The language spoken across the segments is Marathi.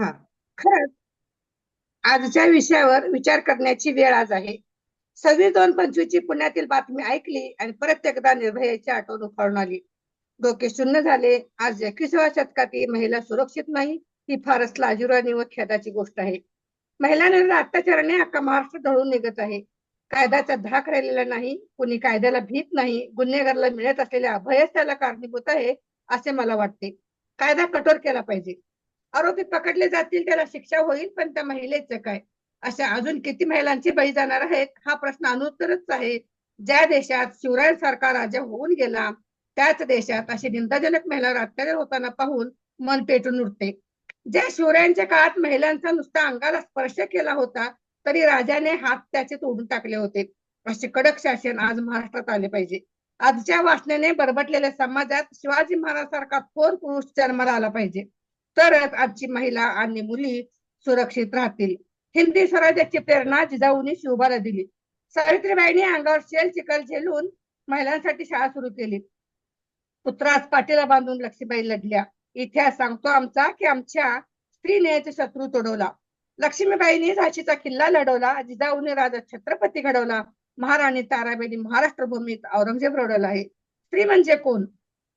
हा. खरंच आजच्या विषयावर विचार करण्याची वेळ आज आहे. सव्वीस दोन पंचवीस ची पुण्यातील बातमी ऐकली आणि परत एकदा निर्भयाची आठवण उफाळून आली. डोके शून्य झाले. आज एकविसाव्या शतकातील महिला सुरक्षित नाही ही फारच लाजिरवाणी व खेदाची गोष्ट आहे. महिलांवर अत्याचाराने अख्खा महाराष्ट्र ढळून निघत आहे. कायद्याचा धाक राहिलेला नाही कुणी कायद्याला भीत नाही गुन्हेगाराला मिळत असलेल्या अभयच त्याला कारणीभूत आहे असे मला वाटते. कायदा कठोर केला पाहिजे. आरोपी पकडले जातील त्याला शिक्षा होईल पण त्या महिलेचं काय? अशा अजून किती महिलांची बळी जाणार आहेत? हा प्रश्न अनुत्तरच आहे. ज्या देशात शिवराय सारखा राजा होऊन गेला त्याच देशात अशी निंदाजनक महिलावर अत्याचार होताना पाहून मन पेटून उठते. ज्या शिवरायांच्या काळात महिलांचा नुसता अंगाला स्पर्श केला होता तरी राजाने हात त्याचे तोडून टाकले होते. असे कडक शासन आज महाराष्ट्रात आले पाहिजे. आजच्या वासनेने बरबटलेल्या समाजात शिवाजी महाराज सारखा थोर पुरुष जन्माला आला पाहिजे. तरच आजची महिला आणि मुली सुरक्षित राहतील. हिंदी स्वराज्याची प्रेरणा जिजाऊनी शिवबाला दिली. सावित्रीबाईंनी अंगावर शेल चिखल झेलून महिलांसाठी शाळा सुरू केली. पुत्रास पाठीला बांधून लक्ष्मीबाई लढल्या. इतिहास सांगतो आमचा की आमच्या स्त्रीने शत्रू तोडवला. लक्ष्मीबाईंनी झाशीचा किल्ला लढवला. जिजाऊने राजा छत्रपती घडवला. महाराणी ताराबाईंनी महाराष्ट्र भूमीत औरंगजेब रडवला आहे. स्त्री म्हणजे कोण?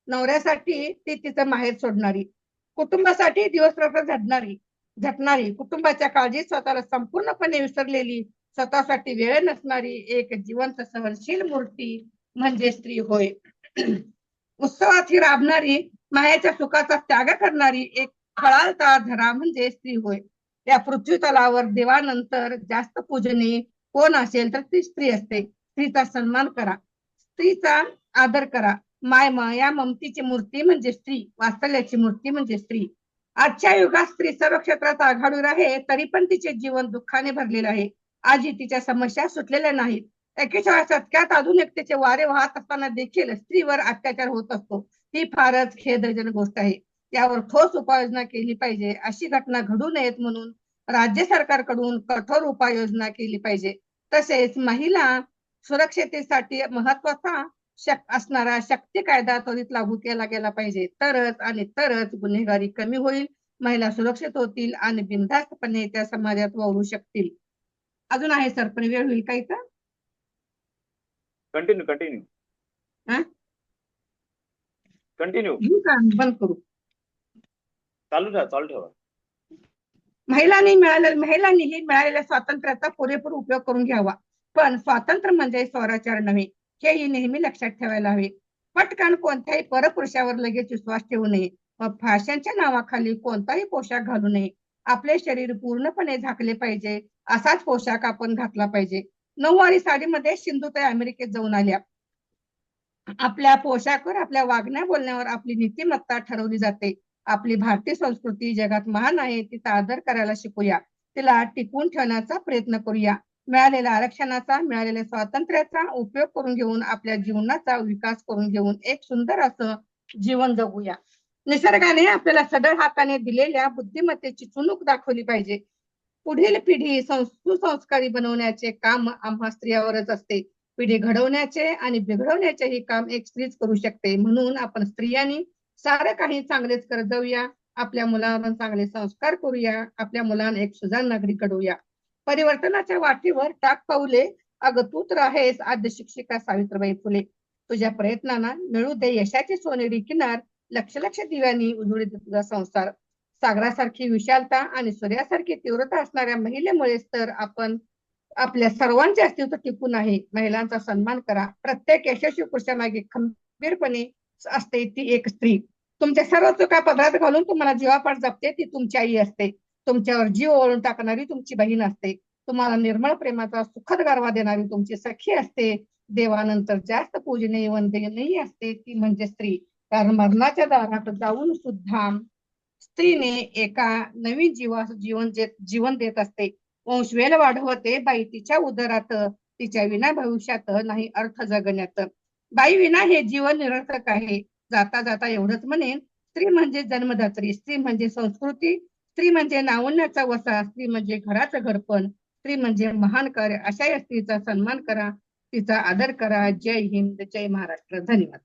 नवऱ्यासाठी ती तिचं माहेर सोडणारी. कुटुंबासाठी दिवस रात्र झटणारी झटणारी. कुटुंबाच्या काळजीत स्वतःला संपूर्णपणे विसरलेली स्वतःसाठी वेळ नसणारी एक जिवंत सहनशील मूर्ती म्हणजे स्त्री होय. उत्सवात ही राबणारी मायाच्या सुखाचा त्याग करणारी एक फळालता धरा म्हणजे स्त्री होय. या पृथ्वी तलावर देवानंतर जास्त पूजनी कोण असेल तर ती स्त्री असते. स्त्रीचा सन्मान करा. स्त्रीचा आदर करा. मायमा या ममतीची मूर्ती म्हणजे स्त्री वास्तव्याची मूर्ती म्हणजे स्त्री. आजच्या युगात स्त्री सर्व क्षेत्रात आघाडीवर आहे तरी पण तिचे जीवन दुःखाने भरलेले आहे. आजही तिच्या समस्या सुटलेल्या नाहीत. एकेचाळीस शतकात आधुनिकतेचे वारे वाहत असताना देखील स्त्रीवर अत्याचार होत असतो. ही फारच खेदजनक गोष्ट आहे. त्यावर ठोस उपाययोजना केली पाहिजे. अशी घटना घडू नयेत म्हणून राज्य सरकारकडून कठोर उपाययोजना केली पाहिजे. तसेच महिला सुरक्षतेसाठी महत्त्वाचा शक असणारा शक्ती कायदा त्वरित लागू केला गेला पाहिजे. तरच आणि तरच गुन्हेगारी कमी होईल महिला सुरक्षित होतील आणि बिनधास्तपणे त्या समाजात वावरू शकतील. अजून आहे सर पण वेळ होईल का इथं? कंटिन्यू कंटिन्यू हा? कंटिन्यू बंद करू. चालू ठेवा चालू ठेवा. महिलांनी मिळालेल्या महिलांनीही मिळालेल्या स्वातंत्र्याचा पुरेपूर उपयोग करून घ्यावा. पण स्वातंत्र्य म्हणजे स्वराचार नव्हे. हेही नेहमी लक्षात ठेवायला हवे. पटकन कोणत्याही परपुरुषावर लगेच विश्वास ठेवू नये. व फॅशनच्या नावाखाली कोणताही पोशाख घालू नये. आपले शरीर पूर्णपणे झाकले पाहिजे. असाच पोशाख आपण घातला पाहिजे. नऊवारी साडीमध्ये सिंधुताई अमेरिकेत जाऊन आल्या. आपल्या पोशाखवर आपल्या वागण्या बोलण्यावर आपली नीतिमत्ता ठरवली जाते. आपली भारतीय संस्कृती जगात महान आहे तिचा आदर करायला शिकूया. तिला टिकवून ठेवण्याचा प्रयत्न करूया. मिळालेल्या आरक्षणाचा मिळालेल्या स्वातंत्र्याचा उपयोग करून घेऊन आपल्या जीवनाचा विकास करून घेऊन एक सुंदर असं जीवन जगूया. निसर्गाने आपल्याला सदळ हाताने दिलेल्या बुद्धिमत्तेची चुणूक दाखवली पाहिजे. पुढील पिढी सुसंस्कारी बनवण्याचे काम आम्हा स्त्रियावरच असते. पिढी घडवण्याचे आणि बिघडवण्याचे हे काम एक स्त्रीच करू शकते. म्हणून आपण स्त्रियांनी सारं काही चांगलेच करत जाऊया. आपल्या मुलांवर चांगले संस्कार करूया. आपल्या मुलांना एक सुजाण नागरिक घडवूया. परिवर्तनाच्या वाटेवर टाक पाऊले. अगं तू तर आहेस आद्य शिक्षिका सावित्रीबाई फुले. तुझ्या प्रयत्नांना मिळू दे यशाची सोनेरी किनार लक्ष लक्ष दिव्यांनी उजळी तुझा संसार. सागरासारखी विशालता आणि सूर्यासारखी तीव्रता असणाऱ्या महिलेमुळेच तर आपण आपल्या सर्वांचे अस्तित्व टिकून आहे. महिलांचा सन्मान करा. प्रत्येक यशस्वी पुरुषामागे खंबीरपणे असते ती एक स्त्री. तुमच्या सर्व चुका पदरात घालून तुम्हाला जीवापाठ जपते ती तुमची आई असते. तुमच्यावर जीव ओळून टाकणारी तुमची बहीण असते. तुम्हाला निर्मळ प्रेमाचा सुखद गारवा देणारी तुमची सखी असते. देवानंतर जास्त पूजनीय वंदनीय असते. ती म्हणजे स्त्री. कारण मरणाच्या दारात जाऊन सुद्धा स्त्रीने एका नवीन जीवास जीवन जीवन देत असते. वंशवेल वाढवते. बाई तिच्या उदरात तिच्या विना भविष्यात नाही अर्थ जगण्यात. बाई विना हे जीवन निरर्थक आहे. जाता जाता एवढंच म्हणेन. स्त्री म्हणजे जन्मदात्री. स्त्री म्हणजे संस्कृती स्त्री म्हणजे नावण्याचा वसा स्त्री म्हणजे घराचं घरपण स्त्री म्हणजे महान कार्य अशा या स्त्रीचा सन्मान करा तिचा आदर करा. जय हिंद जय महाराष्ट्र. धन्यवाद.